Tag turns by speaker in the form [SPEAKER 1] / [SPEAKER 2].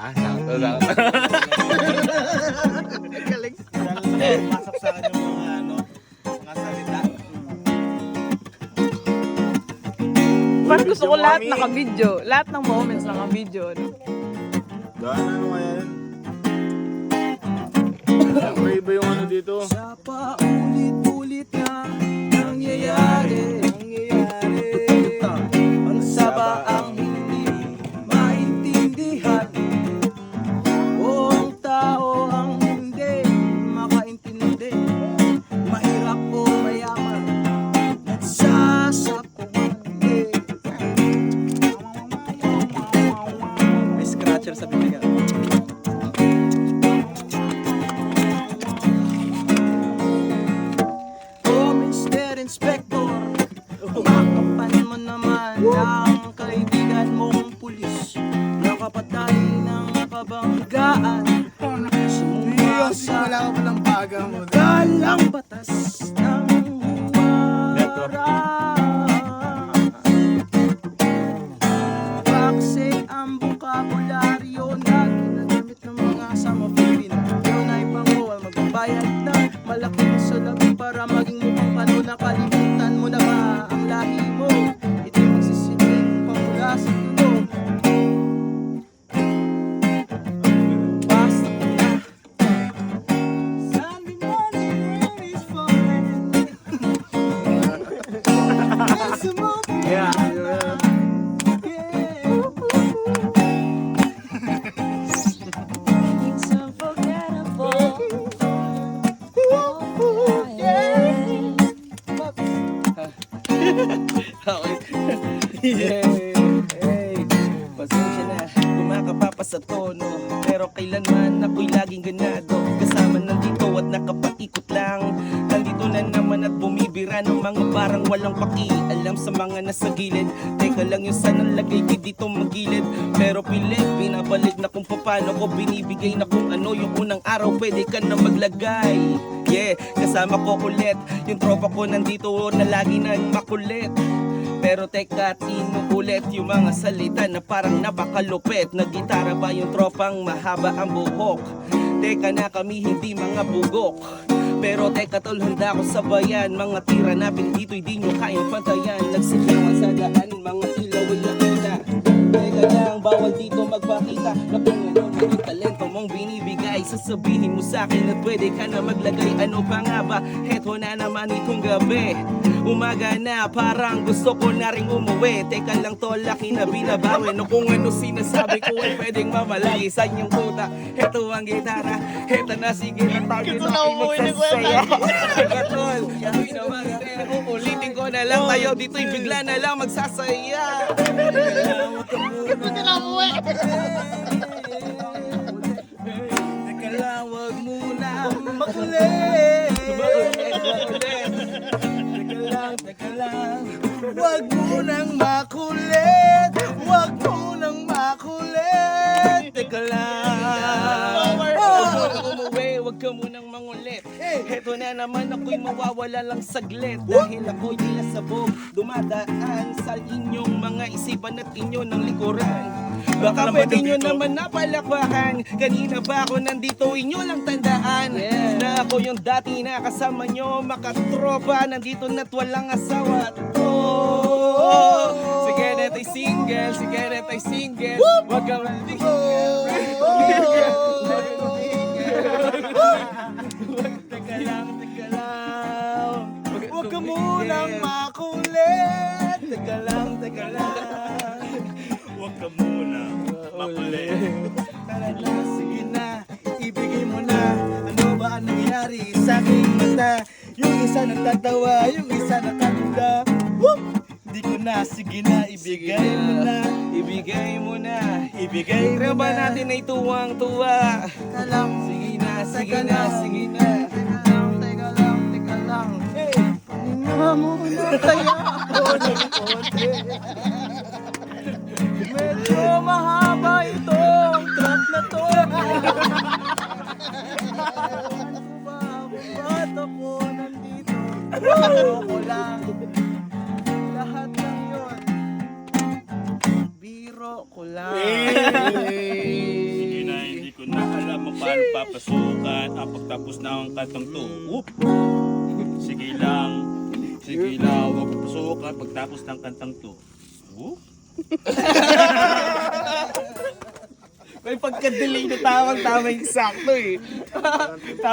[SPEAKER 1] Ah, sakto lang.
[SPEAKER 2] Galing.
[SPEAKER 3] Masok sa mga ano, mga salita.
[SPEAKER 2] Parang gusto ko lahat naka-video. Lahat ng moments naka-video. Ano?
[SPEAKER 3] Daan ano kaya yun? Siyempre iba yung ano dito.
[SPEAKER 4] Sa paulit-ulit na Nangyayari galang batas ng huwarang Bakse ang bukabularyo na ginagamit ng mga sama Pilipino Yun ay panguwal magbabayad na. Malaking salapi para maging mukhang kano nakalimutan mo na ba ang lahi mo
[SPEAKER 3] Yeah.
[SPEAKER 5] Unforgettable.
[SPEAKER 4] Hey, pasensya na, kumakapapa sa Pero kailanman ako'y laging ganado Kasama nandito at nakapaikot lang Nandito na naman at bumibira ng mga parang walang paki Alam sa mga nasa gilid. Teka lang yung sanang lagay di dito magilid. Pero pilit, binabalik na kung paano ko binibigay na kung ano Yung unang araw pwede ka na maglagay. Yeah, kasama ko ulit. Yung tropa ko nandito na lagi nang makulit. Pero teka at inuulit yung mga salita na parang napakalupit. Na gitara ba yung tropang mahaba ang buhok? Teka na kami hindi mga bugok pero teka tol, handa ko sa bayan. Mga tira na dito'y di nyo kayang pantayan Nagsigawan sa daan, mga ilaw ay nakita. Teka lang, bawal dito magpakita. Na Sasabihin mo sa akin at pwede ka na maglagay. Ano pa nga ba? Heto na naman itong gabi. Umaga na, parang gusto ko na rin umuwi. Teka lang tol, laki na binabawi. No kung ano sinasabi ko? Ay pwedeng mamalay Sa inyong tuta, heto ang gitara. Heto na sige na tayo na ako'y magsasaya Teka tol, yahoy naman kaya Uulitin ko na lang tayo Dito'y bigla na lang magsasaya.
[SPEAKER 3] Ba't ka na umuwi?
[SPEAKER 4] Muna makulit Teka lang, teka lang Wag munang makulit Wag munang makulit Teka lang Huwag munang umuwi, wag ka munang mangulit Heto na naman ako'y mawawala lang saglit Dahil ako'y nilasabog Dumadaan sa inyong mga isipan at inyo ng likuran Baka pwede nyo naman napalakpakan Kanina pa ako nandito, inyo lang tandaan. Na ako yung dati na kasama nyo Makatropa, nandito na't walang asawa. Oh, sige na tayo single, sige na tayo single. Wag ka maligyan nangyari sa aking mata? Yung isa nagtatawa, yung isa nakakita Whoop! Di ko na, sige na, ibigay mo na Ibigay mo na
[SPEAKER 3] Ibigay mo
[SPEAKER 4] Kaya ba
[SPEAKER 3] na.
[SPEAKER 4] natin ay tuwang-tuwa?
[SPEAKER 2] Teka lang,
[SPEAKER 4] Sige na, sige na, sige na
[SPEAKER 2] teka lang, teka lang, teka lang.
[SPEAKER 4] Hey!
[SPEAKER 2] Paninga mo na kaya ako ng konti. Medyo mahaba Ako lang. Lahat ng yun. Biro ko lang.
[SPEAKER 3] Sige
[SPEAKER 1] ko na alam mo paano papasukan ang pagtapos ng kantang to. Whoop! Sige lang, sige lang, huwag papasukan pagtapos ng kantang to. Whoop!
[SPEAKER 4] May pagka-delay na tawang-tama yung sakto eh.